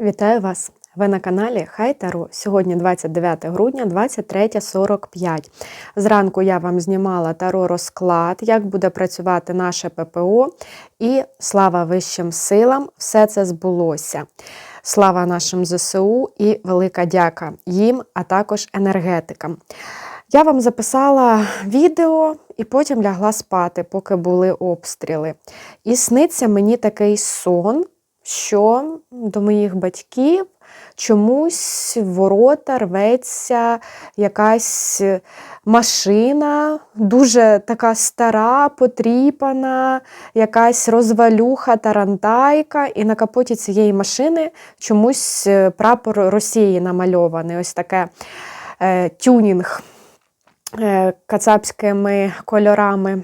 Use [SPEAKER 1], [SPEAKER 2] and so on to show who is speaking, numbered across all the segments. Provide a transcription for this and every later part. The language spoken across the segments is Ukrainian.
[SPEAKER 1] Вітаю вас! Ви на каналі Хайтаро. Сьогодні 29 грудня, 23.45. Зранку я вам знімала таро розклад, як буде працювати наше ППО. І слава вищим силам, все це збулося. Слава нашим ЗСУ і велика дяка їм, а також енергетикам. Я вам записала відео і потім лягла спати, поки були обстріли. І сниться мені такий сон, що до моїх батьків чомусь в ворота рветься якась машина, дуже така стара, потріпана, якась розвалюха, тарантайка, і на капоті цієї машини чомусь е, прапор Росії намальований. Ось таке е, тюнінг е, кацапськими кольорами.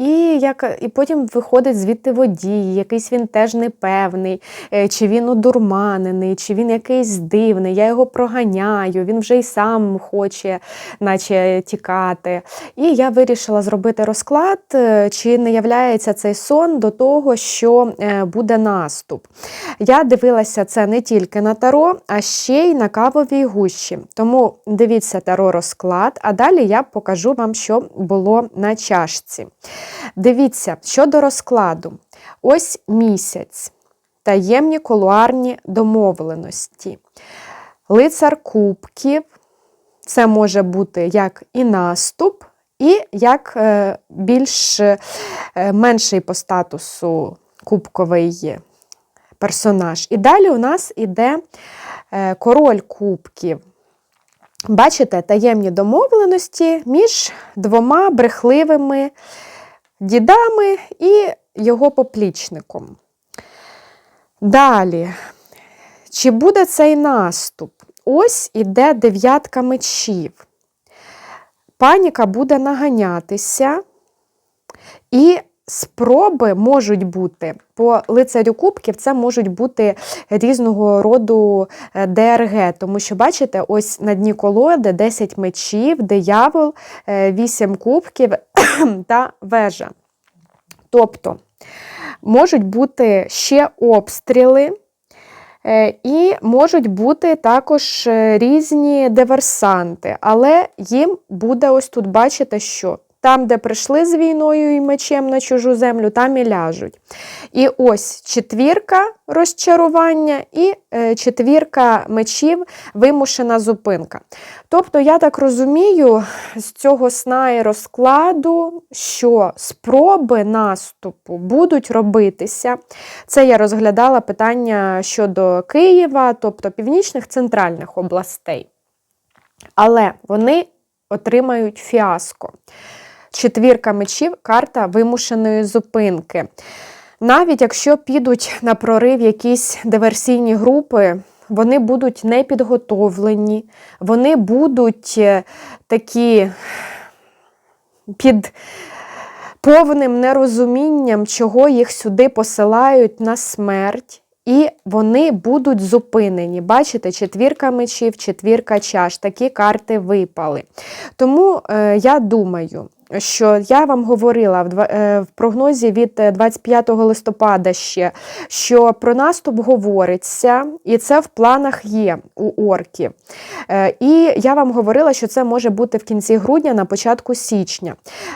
[SPEAKER 1] І як, і потім виходить звідти водій, якийсь він теж непевний, е, чи він одурманений, чи він якийсь дивний. Я його проганяю, він вже й сам хоче, наче тікати. І я вирішила зробити розклад, е, чи не являється цей сон до того, що е, буде наступ. Я дивилася це не тільки на таро, а ще й на кавовій гущі. Тому дивіться таро розклад, а далі я покажу вам, що було на чашці. Дивіться, щодо розкладу, ось місяць, таємні колуарні домовленості, лицар кубків, це може бути як і наступ, і як е, більш е, менший по статусу кубковий персонаж. І далі у нас іде е, король кубків. Бачите, таємні домовленості між двома брехливими дідами і його поплічником. Далі, чи буде цей наступ? Ось іде дев'ятка мечів. Паніка буде наганятися, і спроби можуть бути по лицарю кубків, це можуть бути різного роду е, ДРГ. Тому що, бачите, ось на дні колоди 10 мечів, диявол, 8 кубків та вежа. Тобто можуть бути ще обстріли. е, І можуть бути також е, різні диверсанти, але їм буде ось тут, бачите, що там, де прийшли з війною і мечем на чужу землю, там і ляжуть. І ось четвірка розчарування і е, четвірка мечів вимушена зупинка. Тобто, я так розумію, з цього сна і розкладу, що спроби наступу будуть робитися. Це я розглядала питання щодо Києва, тобто північних центральних областей. Але вони отримають фіаско. Четвірка мечів карта вимушеної зупинки. Навіть якщо підуть на прорив якісь диверсійні групи, вони будуть непідготовлені, вони будуть е, такі під повним нерозумінням, чого їх сюди посилають на смерть. І вони будуть зупинені. Бачите, четвірка мечів, четвірка чаш, такі карти випали. Тому е, я думаю, що я вам говорила в, е, прогнозі від 25 листопада ще, що про наступ говориться, і це в планах є у орків. Е, і я вам говорила, що це може бути в кінці грудня, на початку січня.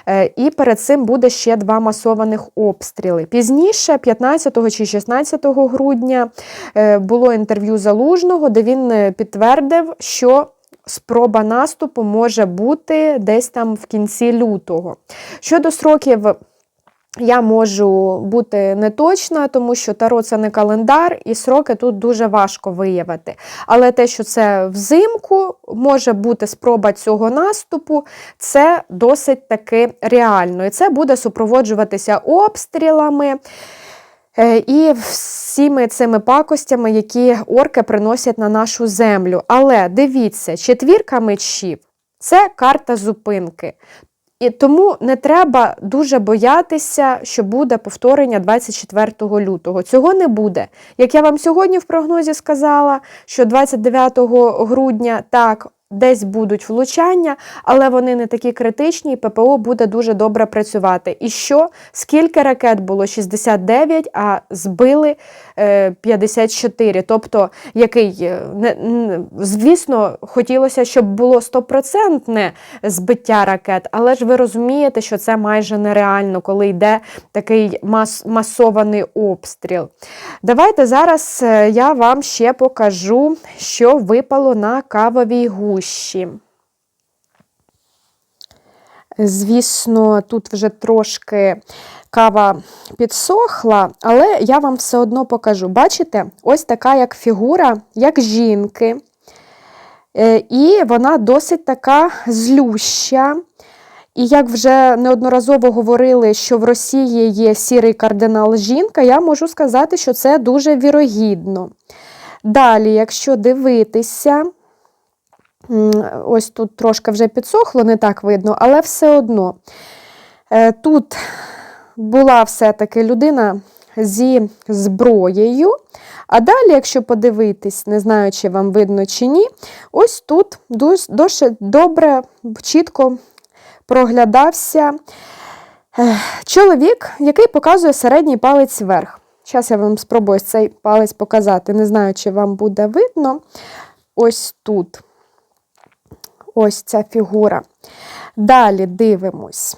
[SPEAKER 1] Е, і перед цим буде ще два масованих обстріли. Пізніше, 15 чи 16 грудня, е, було інтерв'ю Залужного, де він е, підтвердив, що спроба наступу може бути десь там в кінці лютого. Щодо сроків. Я можу бути неточна, тому що таро це не календар, і сроки тут дуже важко виявити. Але те, що це взимку, може бути спроба цього наступу, це досить таки реально. І це буде супроводжуватися обстрілами. Е, І всіми цими пакостями, які орки приносять на нашу землю. Але дивіться, четвірка мечів це карта зупинки. І тому не треба дуже боятися, що буде повторення 24 лютого. Цього не буде. Як я вам сьогодні в прогнозі сказала, що 29 грудня так. Десь будуть влучання, але вони не такі критичні, і ППО буде дуже добре працювати. І що? Скільки ракет було? 69, а збили 54. Тобто, який, е, звісно, хотілося, щоб було стопроцентне збиття ракет, але ж ви розумієте, що це майже нереально, коли йде такий мас, масований обстріл. Давайте зараз е, я вам ще покажу, що випало на кавовій гущі. Звісно, тут вже трошки кава підсохла, але я вам все одно покажу. Бачите, ось така як фігура, як жінки. Е, І вона досить така злюща. І як вже неодноразово говорили, що в Росії є сірий кардинал жінка, я можу сказати, що це дуже вірогідно. Далі, якщо дивитися, ось тут трошки вже підсохло, не так видно, але все одно. Е, Тут була все-таки людина зі зброєю. А далі, якщо подивитись, не знаю, чи вам видно чи ні, ось тут досить добре, чітко проглядався чоловік, який показує середній палець вверх. Зараз я вам спробую цей палець показати. Не знаю, чи вам буде видно. Ось тут. Ось ця фігура. Далі дивимось.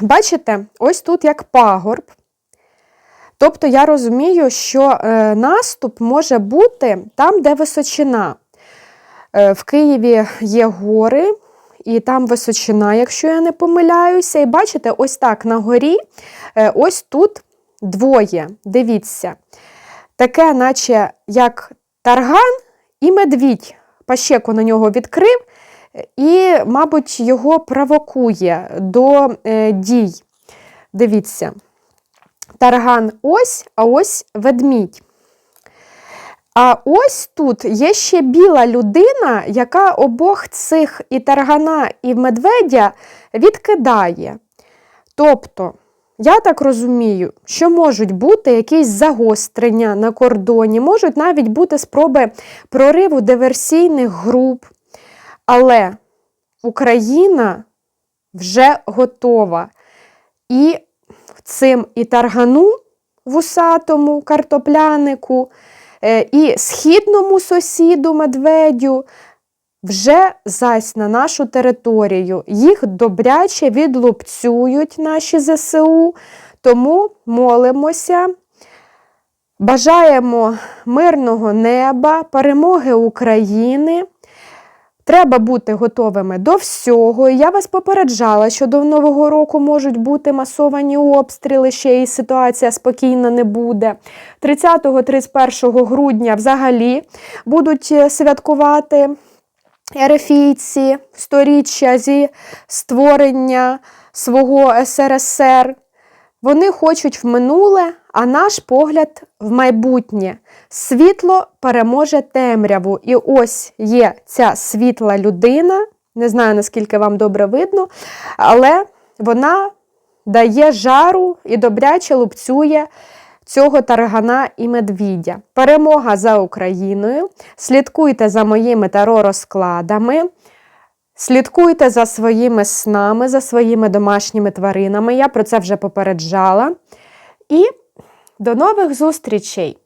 [SPEAKER 1] Бачите, ось тут як пагорб. Тобто я розумію, що е, наступ може бути там, де височина. Е, в Києві є гори, і там височина, якщо я не помиляюся. І бачите, ось так на горі, е, ось тут двоє. Дивіться. Таке, наче як тарган і медвідь. Пащеку на нього відкрив і, мабуть, його провокує до е, дій. Дивіться. Тарган ось, а ось ведмідь. А ось тут є ще біла людина, яка обох цих і таргана, і медведя відкидає. Тобто, я так розумію, що можуть бути якісь загострення на кордоні, можуть навіть бути спроби прориву диверсійних груп. Але Україна вже готова. І цим і таргану вусатому картоплянику, е, і східному сусіду медведю вже зась на нашу територію. Їх добряче відлупцюють наші ЗСУ, тому молимося. Бажаємо мирного неба, перемоги України. Треба бути готовими до всього. Я вас попереджала, що до Нового року можуть бути масовані обстріли, ще і ситуація спокійна не буде. 30-31 грудня взагалі будуть е, святкувати ерефійці сторіччя зі створення свого СРСР. Вони хочуть в минуле, а наш погляд в майбутнє. Світло переможе темряву. І ось є ця світла людина. Не знаю, наскільки вам добре видно, але вона дає жару і добряче лупцює цього таргана і медвідя. Перемога за Україною. Слідкуйте за моїми таро розкладами. Слідкуйте за своїми снами, за своїми домашніми тваринами. Я про це вже попереджала. І до нових зустрічей!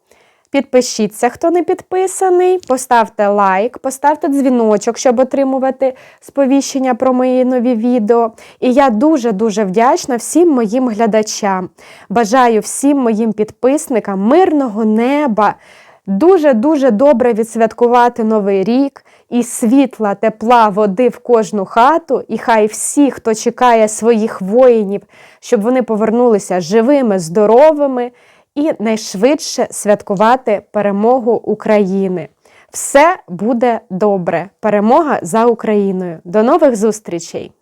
[SPEAKER 1] Підпишіться, хто не підписаний, поставте лайк, поставте дзвіночок, щоб отримувати сповіщення про мої нові відео. І я дуже-дуже вдячна всім моїм глядачам. Бажаю всім моїм підписникам мирного неба, дуже-дуже добре відсвяткувати новий рік і світла, тепла, води в кожну хату, і хай всі, хто чекає своїх воїнів, щоб вони повернулися живими, здоровими і найшвидше святкувати перемогу України. Все буде добре. Перемога за Україною. До нових зустрічей!